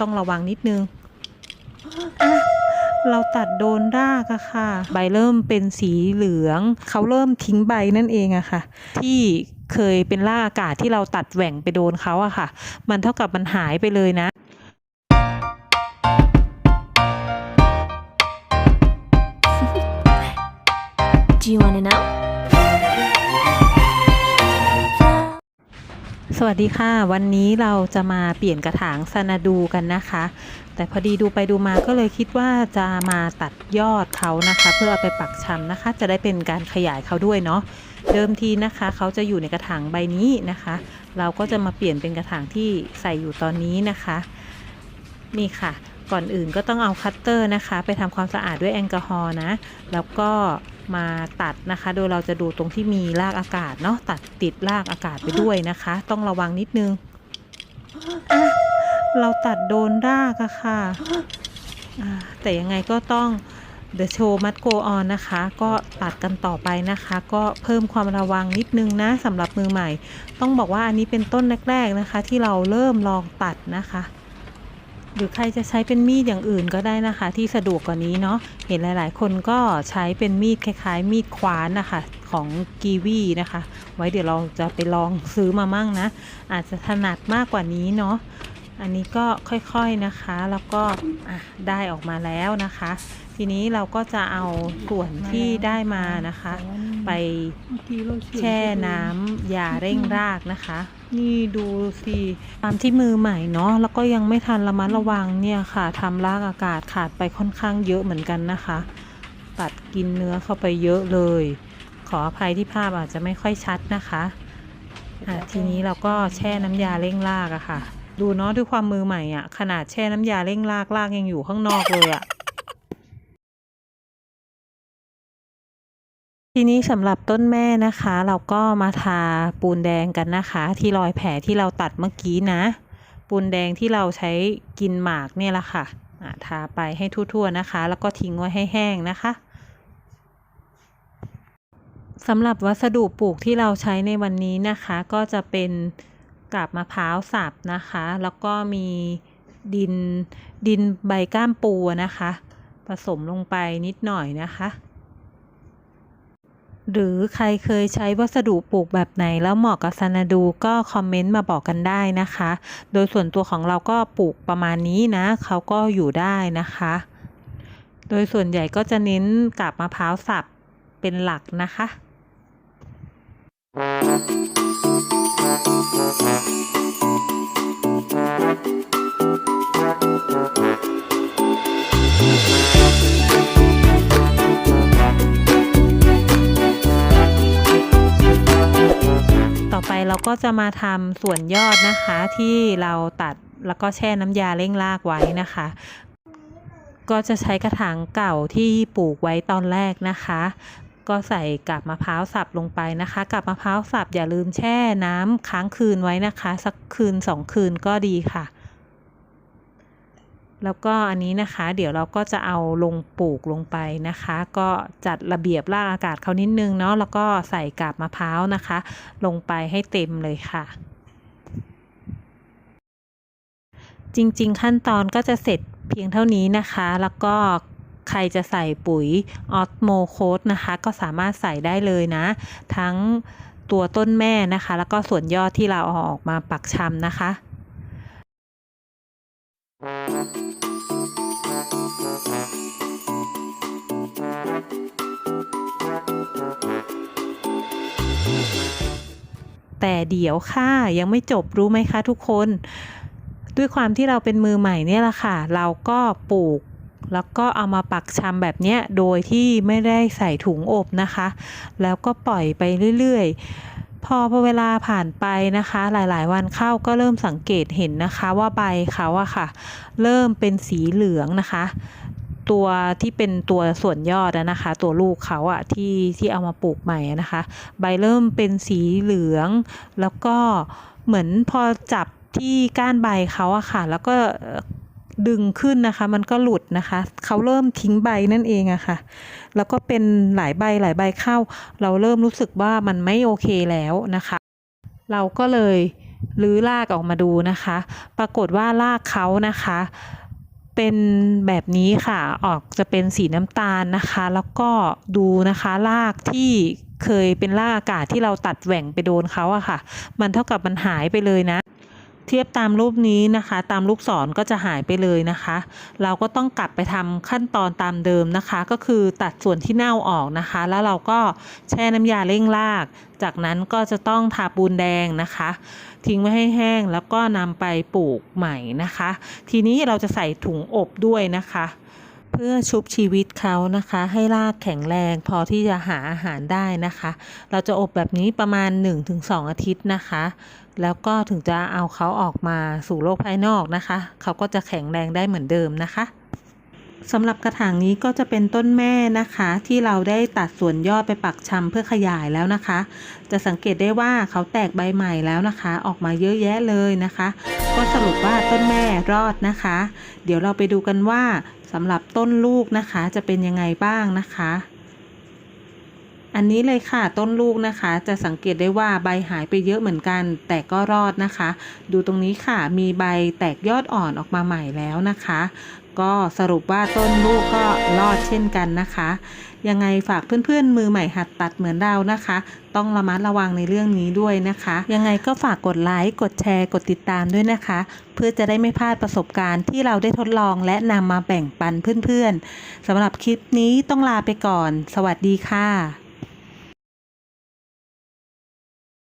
ต้องระวังนิดนึงอะเราตัดโดนรากอะค่ะ ใบเริ่มเป็นสีเหลือง เขาเริ่มทิ้งใบนั่นเองอะค่ะ ที่เคยเป็นรากอากาศที่เราตัดแหว่งไปโดนเขาอะค่ะ มันเท่ากับมันหายไปเลยนะ Do you want to know? สวัสดีค่ะ วันนี้เราจะมาเปลี่ยนกระถางซานาดูกันนะคะ แต่พอดีดูไปดูมาก็เลยคิดว่าจะมาตัดยอดเขานะคะ เพื่อเอาไปปักชำนะคะ จะได้เป็นการขยายเขาด้วยเนาะเดิมทีนะคะเขาจะอยู่ในกระถางใบนี้นะคะ เราก็จะมาเปลี่ยนเป็นกระถางที่ใส่อยู่ตอนนี้นะคะ นี่ค่ะ ก่อนอื่นก็ต้องเอาคัตเตอร์นะคะ ไปทำความสะอาดด้วยแอลกอฮอล์นะ แล้วก็ มาตัดนะคะ โดยเราจะดูตรงที่มีรากอากาศเนาะตัดติดรากอากาศไปด้วยนะคะ ต้องระวังนิดนึงอะเราตัดโดนรากอะค่ะ แต่ยังไงก็ต้อง The show must go on นะคะ ก็ตัดกันต่อไปนะคะ ก็เพิ่มความระวังนิดนึงนะสำหรับมือใหม่ ต้องบอกว่าอันนี้เป็นต้นแรกๆนะคะ ที่เราเริ่มลองตัดนะคะ หรือใครจะใช้เป็นมีดอย่างอื่นก็ได้นะคะ ที่สะดวกกว่านี้เนาะเห็นหลาย ๆ คนก็ใช้เป็นมีดคล้าย ๆ มีดควานนะคะของกีวีนะคะ ไว้เดี๋ยวเราจะไปลองซื้อมามั่งนะ อาจจะถนัดมากกว่านี้เนาะอันนี้ก็ค่อยๆนะคะแล้วก็อะได้ออกมาแล้วนะคะ ทีนี้เราก็จะเอาส่วนที่ได้มานะคะ ไปแช่น้ำยาเร่งรากนะคะ นี่ดูสิตามที่มือใหม่เนาะแล้วก็ยังไม่ทันระมัดระวังเนี่ยค่ะทำรากอากาศขาดไปค่อนข้างเยอะเหมือนกันนะคะ ตัดกินเนื้อเข้าไปเยอะเลย ขออภัยที่ภาพอาจจะไม่ค่อยชัดนะคะอะทีนี้เราก็แช่น้ำยาเร่งรากอะค่ะ ดูเนาะด้วยความมือใหม่อะขนาดแช่น้ำยาเร่งรากรากยังอยู่ข้างนอกเลยอะ ทีนี้สำหรับต้นแม่นะคะ เราก็มาทาปูนแดงกันนะคะ ที่รอยแผลที่เราตัดเมื่อกี้นะ ปูนแดงที่เราใช้กินหมากเนี่ยแหละค่ะอะทาไปให้ทั่วๆนะคะ แล้วก็ทิ้งไว้ให้แห้งนะคะสำหรับวัสดุปลูกที่เราใช้ในวันนี้นะคะ ก็จะเป็นกาบมะพร้าวสับนะคะ แล้วก็มีดินดินใบก้ามปูนะคะ ผสมลงไปนิดหน่อยนะคะ หรือใครเคยใช้วัสดุปลูกแบบไหน แล้วเหมาะกับซานาดูก็คอมเมนต์มาบอกกันได้นะคะ โดยส่วนตัวของเราก็ปลูกประมาณนี้นะเขาก็อยู่ได้นะคะ โดยส่วนใหญ่ก็จะเน้นกับมะพร้าวสับเป็นหลักนะคะต่อ เราก็จะมาทำส่วนยอดนะคะที่เราตัดแล้วก็แช่น้ำยาเร่งรากไว้นะคะ ก็จะใช้กระถางเก่าที่ปลูกไว้ตอนแรกนะคะ ก็ใส่กับมะพร้าวสับลงไปนะคะกับมะพร้าวสับอย่าลืมแช่น้ำค้างคืนไว้นะคะ สักคืนสองคืนก็ดีค่ะ แล้วก็อันนี้นะคะ เดี๋ยวเราก็จะเอาลงปลูกลงไปนะคะ ก็จัดระเบียบรากอากาศเขานิดนึงเนาะแล้วก็ใส่กาบมะพร้าวนะคะ ลงไปให้เต็มเลยค่ะจริง ๆ ขั้นตอนก็จะเสร็จเพียงเท่านี้นะคะ แล้วก็ใครจะใส่ปุ๋ยออสโมโคสนะคะ ก็สามารถใส่ได้เลยนะ ทั้งตัวต้นแม่นะคะ แล้วก็ส่วนยอดที่เราเอาออกมาปักชำนะคะ แต่เดี๋ยวค่ะยังไม่จบรู้ไหมคะทุกคน ด้วยความที่เราเป็นมือใหม่เนี่ยแหละค่ะ เราก็ปลูกแล้วก็เอามาปักชำแบบเนี้ยโดยที่ไม่ได้ใส่ถุงอบนะคะ แล้วก็ปล่อยไปเรื่อยๆ อพอเวลาผ่านไปนะคะ หลายๆ วันเข้าก็เริ่มสังเกตเห็นนะคะว่าใบเขาอะค่ะ เริ่มเป็นสีเหลืองนะคะ ตัวที่เป็นตัวส่วนยอดนะคะ ตัวลูกเขาอะที่ที่เอามาปลูกใหม่นะคะ ใบเริ่มเป็นสีเหลือง แล้วก็เหมือนพอจับที่ก้านใบเขาอะค่ะ แล้วก็ ดึงขึ้นนะคะ มันก็หลุดนะคะ เขาเริ่มทิ้งใบนั่นเองอะค่ะ แล้วก็เป็นหลายใบหลายใบเข้า เราเริ่มรู้สึกว่ามันไม่โอเคแล้วนะคะ เราก็เลยหรือลากออกมาดูนะคะ ปรากฏว่ารากเขานะคะ เป็นแบบนี้ค่ะ ออกจะเป็นสีน้ำตาลนะคะ แล้วก็ดูนะคะรากที่เคยเป็นรากอากาศที่เราตัดแหว่งไปโดนเขาอะค่ะ มันเท่ากับมันหายไปเลยนะ เทียบตามรูปนี้นะคะ ตามลูกศรก็จะหายไปเลยนะคะ เราก็ต้องกลับไปทำขั้นตอนตามเดิมนะคะ ก็คือตัดส่วนที่เน่าออกนะคะ แล้วเราก็แช่น้ำยาเร่งราก จากนั้นก็จะต้องทาปูนแดงนะคะ ทิ้งไว้ให้แห้งแล้วก็นำไปปลูกใหม่นะคะ ทีนี้เราจะใส่ถุงอบด้วยนะคะ พื่อชุบชีวิตเขานะคะ ให้รากแข็งแรงพอที่จะหาอาหารได้นะคะ เราจะอบแบบนี้ประมาณ 1-2 อาทิตย์นะคะ แล้วก็ถึงจะเอาเขาออกมาสู่โลกภายนอกนะคะ เขาก็จะแข็งแรงได้เหมือนเดิมนะคะสำหรับกระถางนี้ก็จะเป็นต้นแม่นะคะ ที่เราได้ตัดส่วนยอดไปปักชำเพื่อขยายแล้วนะคะ จะสังเกตได้ว่าเขาแตกใบใหม่แล้วนะคะ ออกมาเยอะแยะเลยนะคะ ก็สรุปว่าต้นแม่รอดนะคะ เดี๋ยวเราไปดูกันว่า สำหรับต้นลูกนะคะจะเป็นยังไงบ้างนะคะ อันนี้เลยค่ะต้นลูกนะคะ จะสังเกตได้ว่าใบหายไปเยอะเหมือนกัน แต่ก็รอดนะคะ ดูตรงนี้ค่ะมีใบแตกยอดอ่อนออกมาใหม่แล้วนะคะ ก็สรุปว่าต้นลูกก็รอดเช่นกันนะคะ ยังไงฝากเพื่อนๆ มือใหม่หัดตัดเหมือนเรานะคะ ต้องระมัดระวังในเรื่องนี้ด้วยนะคะ ยังไงก็ฝากกดไลค์กดแชร์กดติดตามด้วยนะคะ เพื่อจะได้ไม่พลาดประสบการณ์ที่เราได้ทดลองและนำมาแบ่งปันเพื่อนๆสำหรับคลิปนี้ต้องลาไปก่อน สวัสดีค่ะ